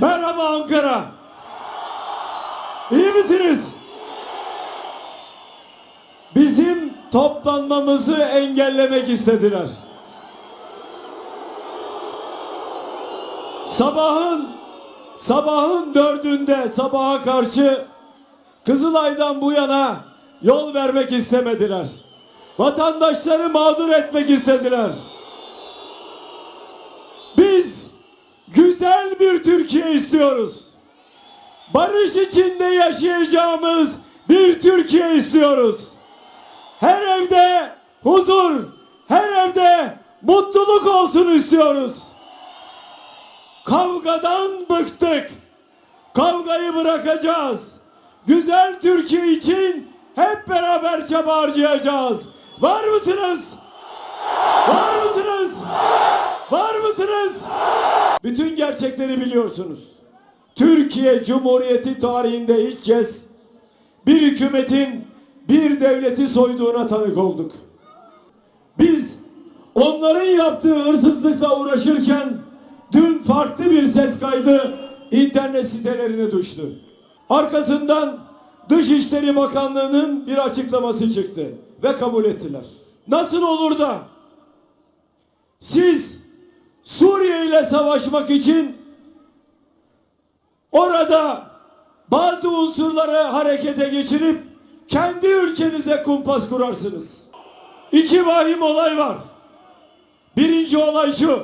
Merhaba Ankara. İyi misiniz? Bizim toplanmamızı engellemek istediler. Sabahın sabahın dördünde sabaha karşı Kızılay'dan bu yana yol vermek istemediler. Vatandaşları mağdur etmek istediler. Biz bir Türkiye istiyoruz. Barış içinde yaşayacağımız bir Türkiye istiyoruz. Her evde huzur, her evde mutluluk olsun istiyoruz. Kavgadan bıktık. Kavgayı bırakacağız. Güzel Türkiye için hep beraber çaba harcayacağız. Var mısınız? Var mısınız? Var mısınız? Bütün gerçekleri biliyorsunuz. Türkiye Cumhuriyeti tarihinde ilk kez bir hükümetin bir devleti soyduğuna tanık olduk. Biz onların yaptığı hırsızlıkla uğraşırken dün farklı bir ses kaydı internet sitelerine düştü. Arkasından Dışişleri Bakanlığı'nın bir açıklaması çıktı ve kabul ettiler. Nasıl olur da siz Suriye ile savaşmak için orada bazı unsurları harekete geçirip kendi ülkenize kumpas kurarsınız. İki vahim olay var. Birinci olay şu.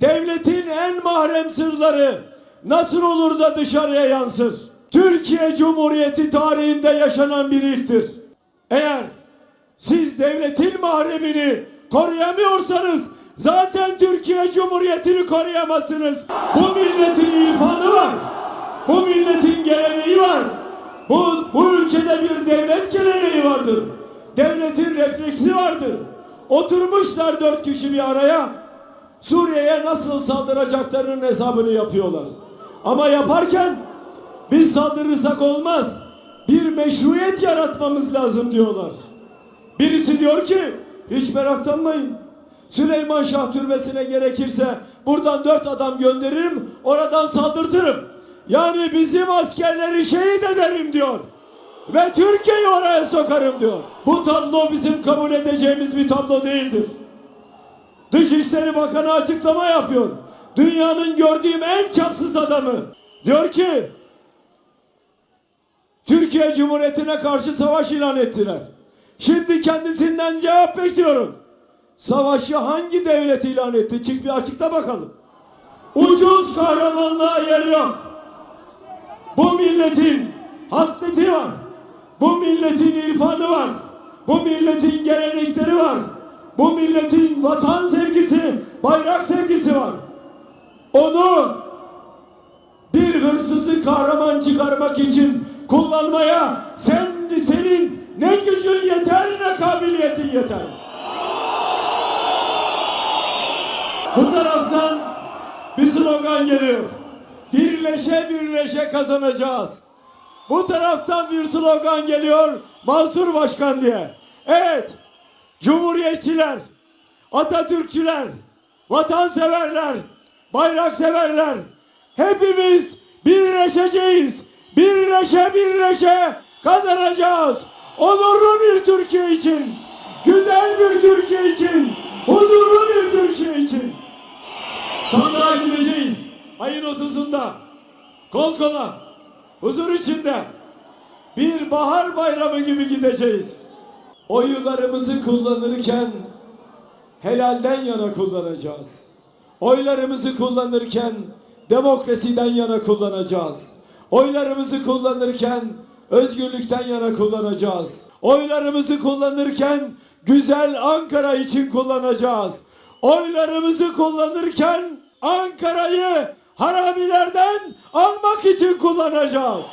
Devletin en mahrem sırları nasıl olur da dışarıya yansır? Türkiye Cumhuriyeti tarihinde yaşanan bir ilktir. Eğer siz devletin mahremini koruyamıyorsanız zaten Türkiye Cumhuriyeti'ni koruyamazsınız. Bu milletin irfanı var. Bu milletin geleneği var. Bu, bu ülkede bir devlet geleneği vardır. Devletin refleksi vardır. Oturmuşlar dört kişi bir araya. Suriye'ye nasıl saldıracaklarının hesabını yapıyorlar. Ama yaparken biz saldırırsak olmaz. Bir meşruiyet yaratmamız lazım diyorlar. Birisi diyor ki hiç meraklanmayın. Süleyman Şah türbesine gerekirse buradan dört adam gönderirim oradan saldırtırım. Yani bizim askerleri şehit ederim diyor. Ve Türkiye'yi oraya sokarım diyor. Bu tablo bizim kabul edeceğimiz bir tablo değildir. Dışişleri Bakanı açıklama yapıyor. Dünyanın gördüğüm en çapsız adamı. Diyor ki Türkiye Cumhuriyeti'ne karşı savaş ilan ettiler. Şimdi kendisinden cevap bekliyorum. Savaşı hangi devlet ilan etti? Çık bir açıkla bakalım. Ucuz kahramanlığa yer yok. Bu milletin hasleti var. Bu milletin irfanı var. Bu milletin gelenekleri var. Bu milletin vatan sevgisi, bayrak sevgisi var. Onu bir hırsızı kahraman çıkarmak için kullanmaya sen senin ne gücün yeter ne kabiliyetin yeter. Bu taraftan bir slogan geliyor. Birleşe birleşe kazanacağız. Bu taraftan bir slogan geliyor. Mansur Başkan diye. Evet. Cumhuriyetçiler, Atatürkçüler, vatanseverler, bayrakseverler hepimiz birleşeceğiz. Birleşe birleşe kazanacağız. Onurlu bir Türkiye için, güzel bir Türkiye için, huzurlu bir Türkiye için. Sandığa gideceğiz. Ayın 30'unda. Kol kola. Huzur içinde. Bir bahar bayramı gibi gideceğiz. Oylarımızı kullanırken helalden yana kullanacağız. Oylarımızı kullanırken demokrasiden yana kullanacağız. Oylarımızı kullanırken özgürlükten yana kullanacağız. Oylarımızı kullanırken güzel Ankara için kullanacağız. Oylarımızı kullanırken Ankara'yı haramilerden almak için kullanacağız.